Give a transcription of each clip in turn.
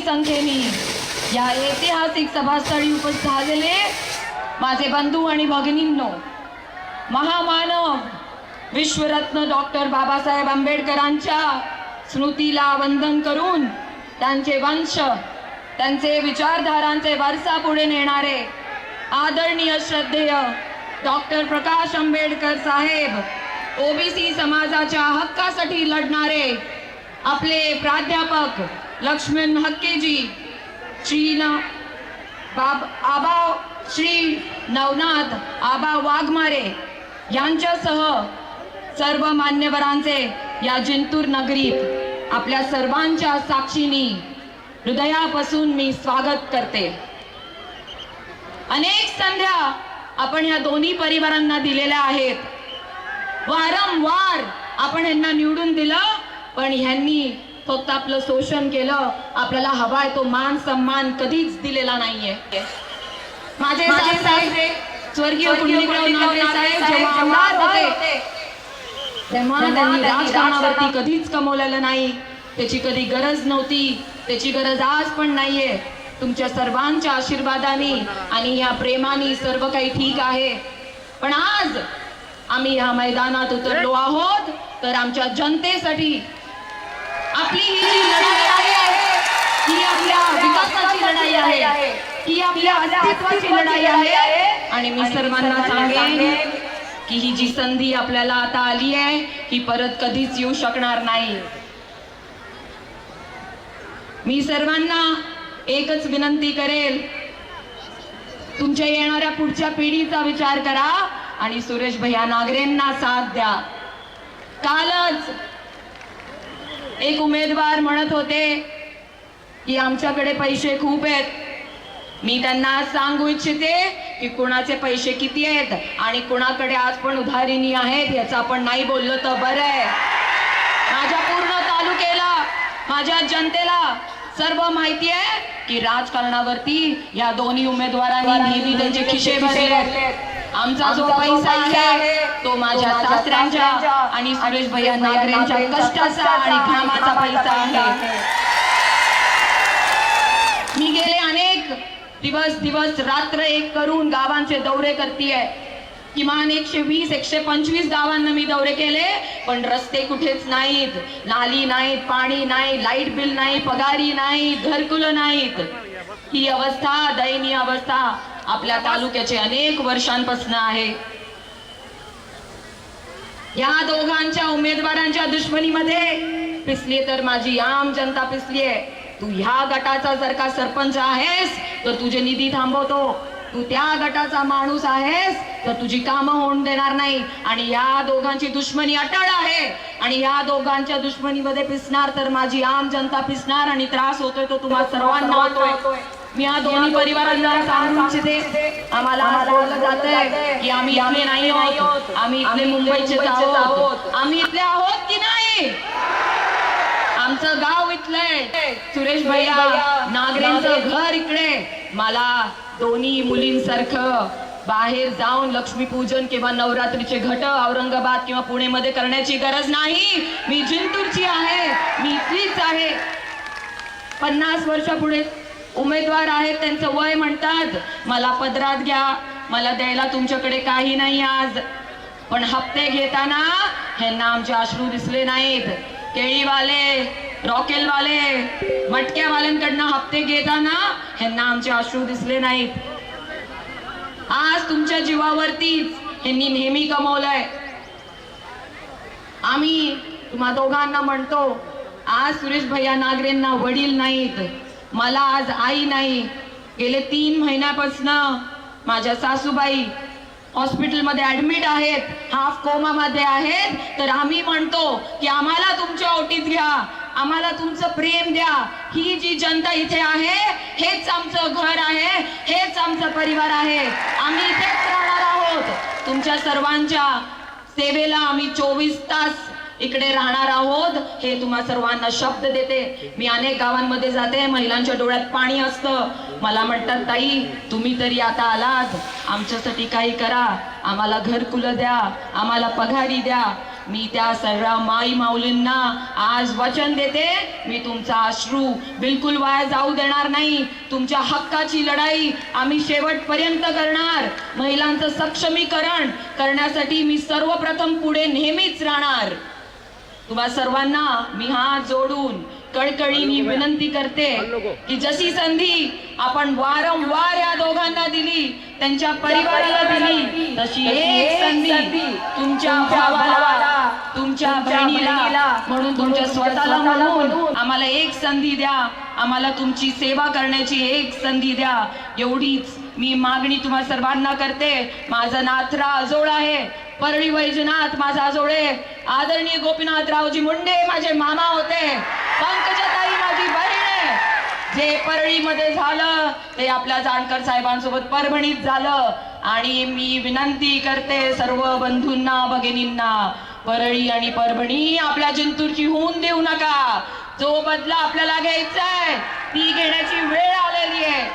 संख्येने या ऐतिहासिक सभास्थळी उपस्थित झालेले माझे बंधू आणि भगिनींनो महामानव विश्वरत्न डॉक्टर बाबासाहेब आंबेडकरांच्या स्मृतीला वंदन करून त्यांचे वंश त्यांचे विचारधारांचे वारसा पुढे नेणारे आदरणीय श्रद्धेय डॉक्टर प्रकाश आंबेडकर साहेब ओबीसी समाजाच्या हक्कासाठी लढणारे आपले प्राध्यापक लक्ष्मण हक्केजी श्री न बाब आबा श्री नवनाथ आबा वाघमारे यांच्यासह सर्व मान्यवरांचे या जिंतूर नगरीत आपल्या सर्वांच्या साक्षीनी हृदयापासून मी स्वागत करते. अनेक संध्या आपण या दोन्ही परिवारांना दिलेल्या आहेत. वारंवार आपण यांना निवडून दिलं. पण ह्यांनी फक्त आपलं शोषण केलं. आपल्याला हवाय तो मान सन्मान कधीच दिलेला नाहीये. माझे स्वर्गीय तेव्हा त्यांनी राजकारणावरती कधीच कमवलेलं नाही. त्याची कधी गरज नव्हती. त्याची गरज आज पण नाहीये. तुमच्या सर्वांच्या आशीर्वादाने आणि या प्रेमाने सर्व काही ठीक आहे. पण आज आम्ही या मैदानात उतरलो आहोत. तर आमच्या जनतेसाठी आपली ही जी लढाई आहे ही आपल्या विकासाची लढाई आहे ही आपल्या अस्तित्वाची लढाई आहे. आणि मी सर्वांना सांगेन की ही जी संधी आपल्याला आता आली आहे ही परत कधीच येऊ शकणार नाही. मी सर्वांना एकच विनंती करेल. तुमच्या येणाऱ्या पुढच्या पिढीचा विचार करा आणि सुरेश भैया नागरेंना साथ द्या. कालच एक उमेदवार म्हणत होते की आमच्याकडे पैसे खूप आहेत. मी त्यांना आज सांगू इच्छिते की कुणाचे पैसे किती आहेत आणि कुणाकडे आज पण उधारिणी आहेत याचं आपण नाही बोललो तर बरं आहे. माझ्या पूर्ण तालुक्याला माझ्या जनतेला सर्व माहिती आहे की राजकारणावरती या दोन्ही उमेदवारांनी नेहमी त्यांचे खिशे भरले आमचा जो पैसा आहे तो माझ्या सासऱ्यांच्या आणि सुरेश भैया नागरेंच्या कष्टाचा आणि घामाचा पैसा आहे. मी गेले अनेक दिवस दिवस रात्र एक करून गावांचे दौरे करतीये. किमान एकशे वीस एकशे पंचवीस गावांना मी दौरे केले पण रस्ते कुठेच नाहीत. नाली नाहीत पाणी नाही लाइट बिल नाही पगारी नाही घरकुलं नाहीत. ही अवस्था दयनीय अवस्था. आपल्या तालुक्याचे अनेक वर्षांपासून आहे. या दोघांच्या उमेदवारांच्या दुश्मनीमध्ये पिसली तर माझी आम जनता पिसली आहे. तू ह्या गटाचा जर का सरपंच आहेस तर तुझे निधी थांबवतो. तू त्या गटाचा माणूस आहेस तर तुझी कामं होऊन देणार नाही. आणि या दोघांची दुश्मनी अटळ आहे. आणि या दोघांच्या दुश्मनीमध्ये पिसणार तर माझी आम जनता पिसणार आणि त्रास होतोय तो तुम्हाला सर्वांना होतोय. मी या दोन्ही परिवारांना सांगू इच्छिते. आम्हाला बोललं जातंय की आम्ही इथले नाही आहोत. आम्ही इथले मुंबईचेच आहोत. आम्ही इथले आहोत की नाही? आमचं गाव इथलंय सुरेश भैया नागरेंचं घर इकडे मला दोन्ही मुलींसारखं बाहेर जाऊन लक्ष्मीपूजन किंवा नवरात्रीचे घट औरंगाबाद किंवा पुणेमध्ये करण्याची गरज नाही. मी जिंतूरची आहे. मी इथलीच आहे. पन्नास वर्षापुढे उमेदवार आहेत त्यांचं वय म्हणतात. मला पदरात घ्या मला द्यायला तुमच्याकडे काही नाही आज. पण हप्ते घेताना ह्यांना आमचे अश्रू दिसले नाहीत. केळीवाले रॉकेलवाले मटक्यावाल्यांकडनं हप्ते घेताना ह्यांना आमचे अश्रू दिसले नाहीत. आज तुमच्या जीवावरतीच ह्यांनी नेहमी कमवलंय आम्ही तुम्हा दोघांना म्हणतो आज सुरेश भैया नागरेंना वडील नाहीत. मला आज आई नाही. गेले तीन महिन्यापासनं माझ्या सासूबाई हॉस्पिटलमध्ये ऍडमिट आहेत हाफ कोमामध्ये आहेत. तर आम्ही म्हणतो की आम्हाला तुमच्या ओटीत घ्या आम्हाला तुमचं प्रेम द्या. ही जी जनता इथे आहे हेच आमचं घर आहे हेच आमचा परिवार आहे. आम्ही इथेच राहणार आहोत. तुमच्या सर्वांच्या सेवेला आम्ही चोवीस तास इकडे राहणार आहोत. हे तुम्हा सर्वांना शब्द देते. मी अनेक गावांमध्ये जाते. महिलांच्या डोळ्यात पाणी असतं. मला म्हणतात ताई तुम्ही तरी आता आलात. आमच्यासाठी काही करा. आम्हाला घरकुलं द्या. आम्हाला पगारी द्या. मी त्या सर्व माई माऊलींना आज वचन देते. मी तुमचा अश्रू बिलकुल वाया जाऊ देणार नाही. तुमच्या हक्काची लढाई आम्ही शेवटपर्यंत करणार. महिलांचं सक्षमीकरण करण्यासाठी मी सर्वप्रथम पुढे नेहमीच राहणार. तुम्हा सर्वांना मी हात जोडून कळकळीने विनंती करते की जशी संधी आपण वारंवार या दोघांना दिली त्यांच्या परिवाराला दिली तशी एक संधी तुमच्या भावाला तुमच्या बहिणीला. म्हणून तुमच्या स्वतःला म्हणून आम्हाला एक संधी द्या. आम्हाला तुमची सेवा करण्याची एक संधी द्या. एवढीच मी मागणी तुम्हा सर्वांना करते. माझं नाथरा अजोळ आहे. परळी वैजनाथ माझा जोडे. आदरणीय गोपीनाथरावजी मुंडे माझे मामा होते. पंकजताई माझी बहीण आहे. जे परळीमध्ये झालं ते आपल्या जानकर साहेबांसोबत परभणीत झालं. आणि मी विनंती करते सर्व बंधूंना भगिनींना परळी आणि परभणी आपल्या जिंतूरची होऊन देऊ नका. जो बदला आपल्याला घ्यायचा आहे ती घेण्याची वेळ आलेली आहे.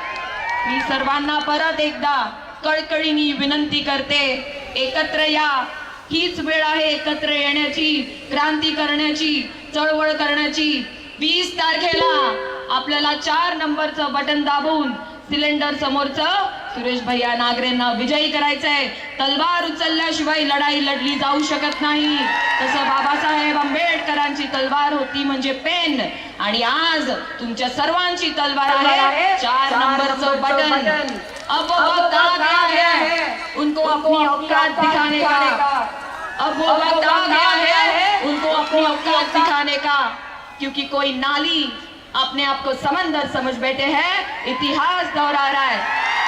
मी सर्वांना परत एकदा कळकळीनी विनंती करते एकत्र या. हीच वेळ आहे एकत्र येण्याची क्रांती करण्याची चळवळ करण्याची. वीस तारखेला आपल्याला चार नंबरचं बटन दाबून सिलेंडर समोरचं सुरेश भैया नागरेंना विजयी करायचंय. तलवार उचलल्याशिवाय लढाई लढली जाऊ शकत नाही. तसं बाबासाहेब आंबेडकरांची तलवार होती म्हणजे पेन. आणि आज तुमच्या सर्वांची तलवार आहे चार नंबरचं बटन. अब वो वक्त आ गया है। उनको अपनी औकात दिखाने का। अब वो वक्त आ गया है। उनको अपनी औकात दिखाने का। क्योंकि कोई नाली अपने आप को समंदर समझ बैठे हैं। इतिहास दोहरा रहा है।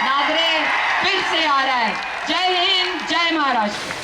नागरे फिर से आ रहा है। जय हिंद जय महाराष्ट्र।